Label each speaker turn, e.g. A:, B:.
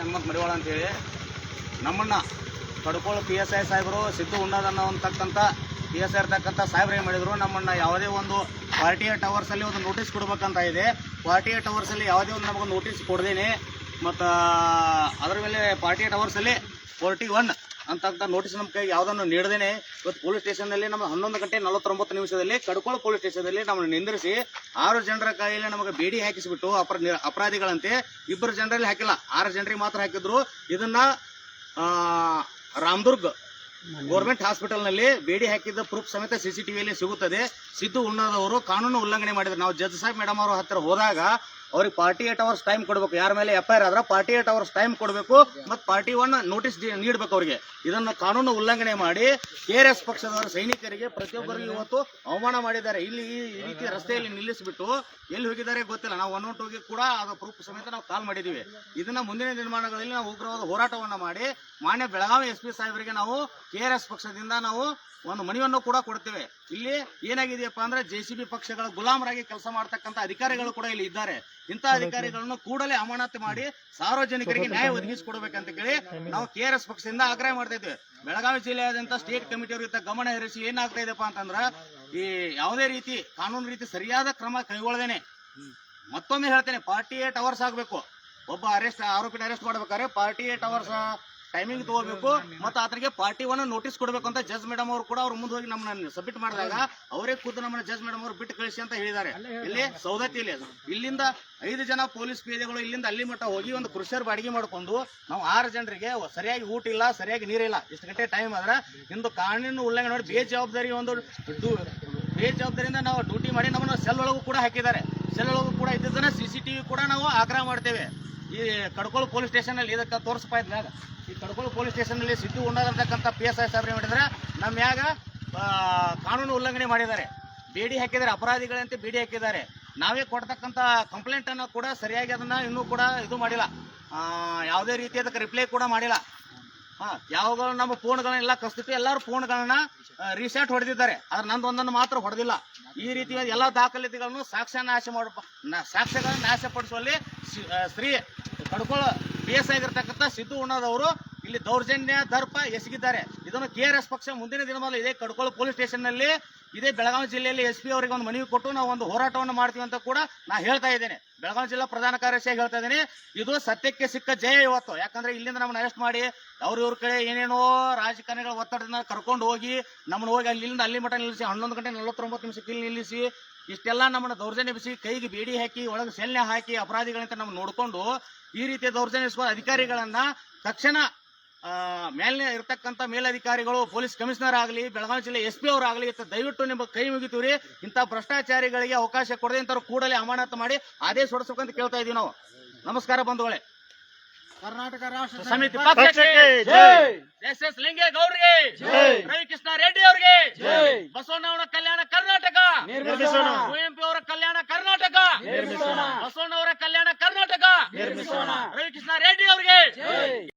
A: ಹನುಮಂತ್ ಮರಿವಾಳ ಅಂತೇಳಿ. ನಮ್ಮನ್ನ Kadkol P S I ಸಾಹೇಬರು, ಸಿದ್ದು ಉಣ್ಣದನ್ನ ಅಂತಕ್ಕಂಥ ಪಿ ಎಸ್ ಐ ಇರ್ತಕ್ಕಂಥ ಸಾಹೇಬ್ರು ಏನು ಮಾಡಿದ್ರು, ನಮ್ಮನ್ನು ಯಾವುದೇ ಒಂದು ಫಾರ್ಟಿ ಏಟ್ ಅವರ್ಸಲ್ಲಿ ಒಂದು ನೋಟಿಸ್ ಕೊಡ್ಬೇಕಂತ ಇದೆ. ಫಾರ್ಟಿ ಏಟ್ ಅವರ್ಸಲ್ಲಿ ಯಾವುದೇ ಒಂದು ನಮಗೆ ನೋಟಿಸ್ ಕೊಡ್ದೇನೆ ಮತ್ತು, ಅದರ ಮೇಲೆ ಫಾರ್ಟಿ ಏಟ್ ಅವರ್ಸಲ್ಲಿ ಫೋರ್ಟಿ ಒನ್ ಅಂತಕ್ಕಂಥ ನೋಟಿಸ್ ನಮ್ಮ ಕೈಗೆ ಯಾವುದನ್ನು ನೀಡದೇನೆ, ಇವತ್ತು ಪೊಲೀಸ್ ಸ್ಟೇಷನ್ನಲ್ಲಿ ನಮ್ಮ ಹನ್ನೊಂದು ಗಂಟೆ ನಲವತ್ತೊಂಬತ್ತು ನಿಮಿಷದಲ್ಲಿ ಕಡ್ಕೋಳ ಪೊಲೀಸ್ ಸ್ಟೇಷನ್ನಲ್ಲಿ ನಮ್ಮನ್ನು ನಿಂದಿರಿಸಿ ಆರು ಜನರ ಕೈಯಲ್ಲಿ ನಮಗೆ ಬೇಡಿ ಹಾಕಿಸಿಬಿಟ್ಟು ಅಪರ ಅಪರಾಧಿಗಳಂತೆ ಇಬ್ಬರು ಜನರಲ್ಲಿ ಹಾಕಿಲ್ಲ, ಆರು ಜನರಿಗೆ ಮಾತ್ರ ಹಾಕಿದ್ರು. ಇದನ್ನ ರಾಮದುರ್ಗ್ ಗೌರ್ಮೆಂಟ್ ಹಾಸ್ಪಿಟಲ್ನಲ್ಲಿ ಬೇಡಿ ಹಾಕಿದ್ದ ಪ್ರೂಫ್ ಸಮೇತ ಸಿಸಿಟಿವಿಯಲ್ಲಿ ಸಿಗುತ್ತದೆ. ಸಿದ್ದು ಉಣ್ಣದವರು ಕಾನೂನು ಉಲ್ಲಂಘನೆ ಮಾಡಿದ್ರು. ನಾವು ಜಜ್ ಸಾಹೇಬ್ ಮೇಡಮ್ ಅವರ ಹತ್ತಿರ ಹೋದಾಗ ಅವ್ರಿಗೆ ಫಾರ್ಟಿ ಏಟ್ ಅವರ್ಸ್ ಟೈಮ್ ಕೊಡಬೇಕು. ಯಾರ ಮೇಲೆ ಎಫ್ ಐ ಆದ್ರೆ ಫಾರ್ಟಿ ಏಟ್ ಅವರ್ಸ್ ಟೈಮ್ ಕೊಡಬೇಕು ಮತ್ತು ಪಾರ್ಟಿ ಒನ್ ನೋಟಿಸ್ ನೀಡಬೇಕು ಅವರಿಗೆ. ಇದನ್ನು ಕಾನೂನು ಉಲ್ಲಂಘನೆ ಮಾಡಿ ಕೆ ಆರ್ ಎಸ್ ಪಕ್ಷದವರ ಸೈನಿಕರಿಗೆ ಪ್ರತಿಯೊಬ್ಬರಿಗೂ ಇವತ್ತು ಅವಮಾನ ಮಾಡಿದ್ದಾರೆ. ಇಲ್ಲಿ ಈ ರೀತಿ ರಸ್ತೆಯಲ್ಲಿ ನಿಲ್ಲಿಸಿಬಿಟ್ಟು ಎಲ್ಲಿ ಹೋಗಿದ್ದಾರೆ ಗೊತ್ತಿಲ್ಲ. ನಾವು ಒನ್ ಹೋಗಿ ಕೂಡ ಅದು ಪ್ರೂಫ್ ಸಮೇತ ನಾವು ಕಾಲ್ ಮಾಡಿದ್ದೀವಿ. ಇದನ್ನ ಮುಂದಿನ ನಿರ್ಮಾಣಗಳಲ್ಲಿ ನಾವು ಉಗ್ರವಾದ ಹೋರಾಟವನ್ನು ಮಾಡಿ ಮಾನ್ಯ ಬೆಳಗಾವಿ ಎಸ್ ಪಿ ಸಾಹೇಬರಿಗೆ ನಾವು ಕೆ ಪಕ್ಷದಿಂದ ನಾವು ಒಂದು ಮನೆಯನ್ನು ಕೂಡ ಕೊಡ್ತೇವೆ. ಇಲ್ಲಿ ಏನಾಗಿದೆಯಪ್ಪ ಅಂದ್ರೆ ಜೆ ಸಿ ಬಿ ಪಕ್ಷಗಳ ಗುಲಾಮರಾಗಿ ಕೆಲಸ ಮಾಡ್ತಕ್ಕಂತ ಅಧಿಕಾರಿಗಳು ಕೂಡ ಇಲ್ಲಿ ಇದ್ದಾರೆ. ಇಂತಹ ಅಧಿಕಾರಿಗಳನ್ನು ಕೂಡಲೇ ಅಮಾನತು ಮಾಡಿ ಸಾರ್ವಜನಿಕರಿಗೆ ನ್ಯಾಯ ಒದಗಿಸಿಕೊಡ್ಬೇಕಂತ ಕೇಳಿ ನಾವು ಕೆ ಆರ್ ಎಸ್ ಪಕ್ಷದಿಂದ ಆಗ್ರಹ ಮಾಡ್ತಾ ಬೆಳಗಾವಿ ಜಿಲ್ಲೆಯಾದಂತಹ ಸ್ಟೇಟ್ ಕಮಿಟಿ ಇತ್ತ ಗಮನ ಹರಿಸಿ ಏನಾಗ್ತಾ ಇದೆಪ್ಪ ಅಂತಂದ್ರ ಈ ಯಾವುದೇ ರೀತಿ ಕಾನೂನು ರೀತಿ ಸರಿಯಾದ ಕ್ರಮ ಕೈಗೊಳ್ಳದೇನೆ. ಮತ್ತೊಮ್ಮೆ ಹೇಳ್ತೇನೆ ಫಾರ್ಟಿ ಏಟ್ ಅವರ್ಸ್ ಆಗಬೇಕು. ಒಬ್ಬ ಅರೆಸ್ಟ್ ಆರೋಪಿನ ಅರೆಸ್ಟ್ ಮಾಡ್ಬೇಕಾದ್ರೆ ಫಾರ್ಟಿ ಏಟ್ ಅವರ್ಸ್ ಟೈಮಿಂಗ್ ತಗೋಬೇಕು ಮತ್ತು ಆತನಿಗೆ ಪಾರ್ಟಿ ಒನ್ ನೋಟಿಸ್ ಕೊಡಬೇಕು ಅಂತ ಜಜ್ ಮೇಡಮ್ ಅವರು ಕೂಡ ಅವ್ರು ಮುಂದೆ ಹೋಗಿ ನಮ್ಮನ್ನ ಸಬ್ಮಿಟ್ ಮಾಡಿದಾಗ ಅವರೇ ಕೂತು ನಮ್ಮನ್ನ ಜಜ್ ಮೇಡಮ್ ಅವರು ಬಿಟ್ಟು ಕಳಿಸಿ ಅಂತ ಹೇಳಿದ್ದಾರೆ. ಇಲ್ಲಿ ಸೌದತ್ತಿಯಲ್ಲಿ ಅದು. ಇಲ್ಲಿಂದ ಐದು ಜನ ಪೊಲೀಸ್ ಪೇದೆಗಳು ಇಲ್ಲಿಂದ ಅಲ್ಲಿ ಮಟ್ಟ ಹೋಗಿ ಒಂದು ಕೃಷಿಯರ್ ಬಾಡಿಗೆ ಮಾಡ್ಕೊಂಡು ನಾವು ಆರು ಜನರಿಗೆ ಸರಿಯಾಗಿ ಊಟ ಇಲ್ಲ ಸರಿಯಾಗಿ ನೀರಿಲ್ಲ ಇಷ್ಟು ಗಂಟೆ ಟೈಮ್ ಆದ್ರೆ ಇಂದು ಕಾನೂನು ಉಲ್ಲಂಘನೆ ನೋಡಿ ಬೇಜವಾಬ್ದಾರಿ ಒಂದು ಬೇಜವಾಬ್ದಾರಿಯಿಂದ ನಾವು ಡ್ಯೂಟಿ ಮಾಡಿ ನಮ್ಮನ್ನು ಸೆಲ್ ಒಳಗೂ ಕೂಡ ಹಾಕಿದ್ದಾರೆ. ಸೆಲ್ ಒಳಗೂ ಕೂಡ ಇದ್ದಿದ್ದನ್ನ ಸಿ ಸಿ ಟಿವಿ ಕೂಡ ನಾವು ಆಗ್ರಹ ಮಾಡ್ತೇವೆ. ಈ ಕಡ್ಕೋಳು ಪೊಲೀಸ್ ಸ್ಟೇಷನ್ ಅಲ್ಲಿ ಇದಕ್ಕೆ ತೋರಿಸ್ಪಾ ಇದ್ದಾಗ ಈ ಕಡ್ಕೋಳು ಪೊಲೀಸ್ ಸ್ಟೇಷನ್ ಅಲ್ಲಿ ಸಿದ್ದು ಉಣ್ಣದಂತಕ್ಕಂಥ ಪಿ ಎಸ್ ಐ ಸಾಹೇಬ್ರು ಮಾಡಿದ್ರೆ ನಮ್ಮ ಮ್ಯಾಗ ಕಾನೂನು ಉಲ್ಲಂಘನೆ ಮಾಡಿದ್ದಾರೆ. ಬೇಡಿ ಹಾಕಿದ್ದಾರೆ, ಅಪರಾಧಿಗಳಂತೆ ಬೇಡಿ ಹಾಕಿದ್ದಾರೆ. ನಾವೇ ಕೊಡ್ತಕ್ಕಂಥ ಕಂಪ್ಲೇಂಟ್ ಅನ್ನು ಕೂಡ ಸರಿಯಾಗಿ ಅದನ್ನ ಇನ್ನೂ ಕೂಡ ಇದು ಮಾಡಿಲ್ಲ. ಯಾವುದೇ ರೀತಿ ಅದಕ್ಕೆ ರಿಪ್ಲೈ ಕೂಡ ಮಾಡಿಲ್ಲ. ಯಾವಾಗ ನಮ್ಮ ಫೋನ್ಗಳನ್ನೆಲ್ಲ ಕಸ್ತಿಟ್ಟು ಎಲ್ಲರೂ ಫೋನ್ಗಳನ್ನ ರೀಸೆಟ್ ಹೊಡೆದಿದ್ದಾರೆ. ಆದ್ರೆ ನಂದು ಒಂದನ್ನು ಮಾತ್ರ ಹೊಡೆದಿಲ್ಲ. ಈ ರೀತಿಯ ಎಲ್ಲ ದಾಖಲಾತಿಗಳನ್ನು ಸಾಕ್ಷ್ಯ ನಾಶ ಮಾಡ ಸಾಕ್ಷ್ಯಗಳನ್ನ ನಾಶಪಡಿಸುವಲ್ಲಿ ಶ್ರೀ ಕಡ್ಕೊಳ ಬಿ ಎಸ್ ಆಗಿರ್ತಕ್ಕಂಥ ಸಿದ್ದು ಉಣ್ಣದವರು ಇಲ್ಲಿ ದೌರ್ಜನ್ಯ, ದರ್ಪ ಎಸಗಿದ್ದಾರೆ. ಇದನ್ನು ಕೆ ಆರ್ ಎಸ್ ಪಕ್ಷ ಮುಂದಿನ ದಿನದಲ್ಲಿ ಇದೇ ಕಡ್ಕೊಳ ಪೊಲೀಸ್ ಸ್ಟೇಷನ್ನಲ್ಲಿ ಇದೇ ಬೆಳಗಾವಿ ಜಿಲ್ಲೆಯಲ್ಲಿ ಎಸ್ ಪಿ ಅವರಿಗೆ ಒಂದು ಮನವಿ ಕೊಟ್ಟು ನಾವು ಒಂದು ಹೋರಾಟವನ್ನು ಮಾಡ್ತೀವಿ ಅಂತ ಕೂಡ ನಾ ಹೇಳ್ತಾ ಇದ್ದೇನೆ. ಬೆಳಗಾವಿ ಜಿಲ್ಲಾ ಪ್ರಧಾನ ಕಾರ್ಯದರ್ಶಿಯಾಗಿ ಹೇಳ್ತಾ ಇದ್ದೀನಿ. ಇದು ಸತ್ಯಕ್ಕೆ ಸಿಕ್ಕ ಜಯ ಇವತ್ತು. ಯಾಕಂದ್ರೆ ಇಲ್ಲಿಂದ ನಮ್ಮನ್ನ ಅರೆಸ್ಟ್ ಮಾಡಿ, ಅವ್ರ ಇವ್ರ ಕಡೆ ಏನೇನೋ ರಾಜಕಾರಣಿಗಳ ಒತ್ತಡದಿಂದ ಕರ್ಕೊಂಡು ಹೋಗಿ ನಮ್ಮನ್ನ ಹೋಗಿ ಅಲ್ಲಿಂದ ಅಲ್ಲಿ ಮಠ ನಿಲ್ಲಿಸಿ, ಹನ್ನೊಂದು ಗಂಟೆ ನಲವತ್ತೊಂಬತ್ತು ನಿಮಿಷಕ್ಕೆ ಇಲ್ಲಿ ನಿಲ್ಲಿಸಿ, ಇಷ್ಟೆಲ್ಲ ನಮ್ಮನ್ನ ದೌರ್ಜನ್ಯ ಬಿಸಿ ಕೈಗೆ ಬೇಡಿ ಹಾಕಿ, ಒಳಗೆ ಸೆಲ್ನೆ ಹಾಕಿ ಅಪರಾಧಿಗಳಂತ ನಮ್ಮ ನೋಡಿಕೊಂಡು ಈ ರೀತಿಯ ದೌರ್ಜನ್ಯ ಅಧಿಕಾರಿಗಳನ್ನ ತಕ್ಷಣ ಆ, ಮೇಲ್ನೆ ಇರತಕ್ಕಂಥ ಮೇಲಧಿಕಾರಿಗಳು ಪೊಲೀಸ್ ಕಮಿಷನರ್ ಆಗಲಿ ಬೆಳಗಾವಿ ಜಿಲ್ಲೆ ಎಸ್ ಪಿ ಅವರಾಗಲಿ ದಯವಿಟ್ಟು ನಿಮ್ಮ ಕೈ ಮುಗಿತೀವ್ರಿ ಇಂಥ ಭ್ರಷ್ಟಾಚಾರಿಗಳಿಗೆ ಅವಕಾಶ ಕೊಡದೆ ಇಂಥವ್ರು ಕೂಡಲೇ ಅಮಾನತು ಮಾಡಿ ಆದೇಶ ಹೊಡಿಸ್ಬೇಕಂತ ಕೇಳ್ತಾ ಇದೀವಿ ನಾವು. ನಮಸ್ಕಾರ ಬಂಧುಗಳೇ.
B: ಕರ್ನಾಟಕ ರಾಷ್ಟ್ರ
A: ಸಮಿತಿ. ಎಸ್ ಎಸ್ ಲಿಂಗೇಗೌಡರಿಗೆ
B: ಜೈ.
A: ರವಿಕೃಷ್ಣ ರೆಡ್ಡಿ ಅವರಿಗೆ.
B: ಜೈ.
A: ಬಸವಣ್ಣವರ ಕಲ್ಯಾಣ ಕರ್ನಾಟಕ.
B: ನಿರ್ಮಿಸೋಣ.
A: ಕುವೆಂಪು ಅವರ ಕಲ್ಯಾಣ ಕರ್ನಾಟಕ.
B: ನಿರ್ಮಿಸೋಣ.
A: ಬಸವಣ್ಣವರ ಕಲ್ಯಾಣ ಕರ್ನಾಟಕ.